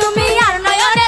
তুমি আর নয়নে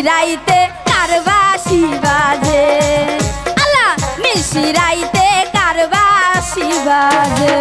মিশিরাইতে কার বাসি বাজে? আলা মিশিরাইতে রাইতে কার বাজে?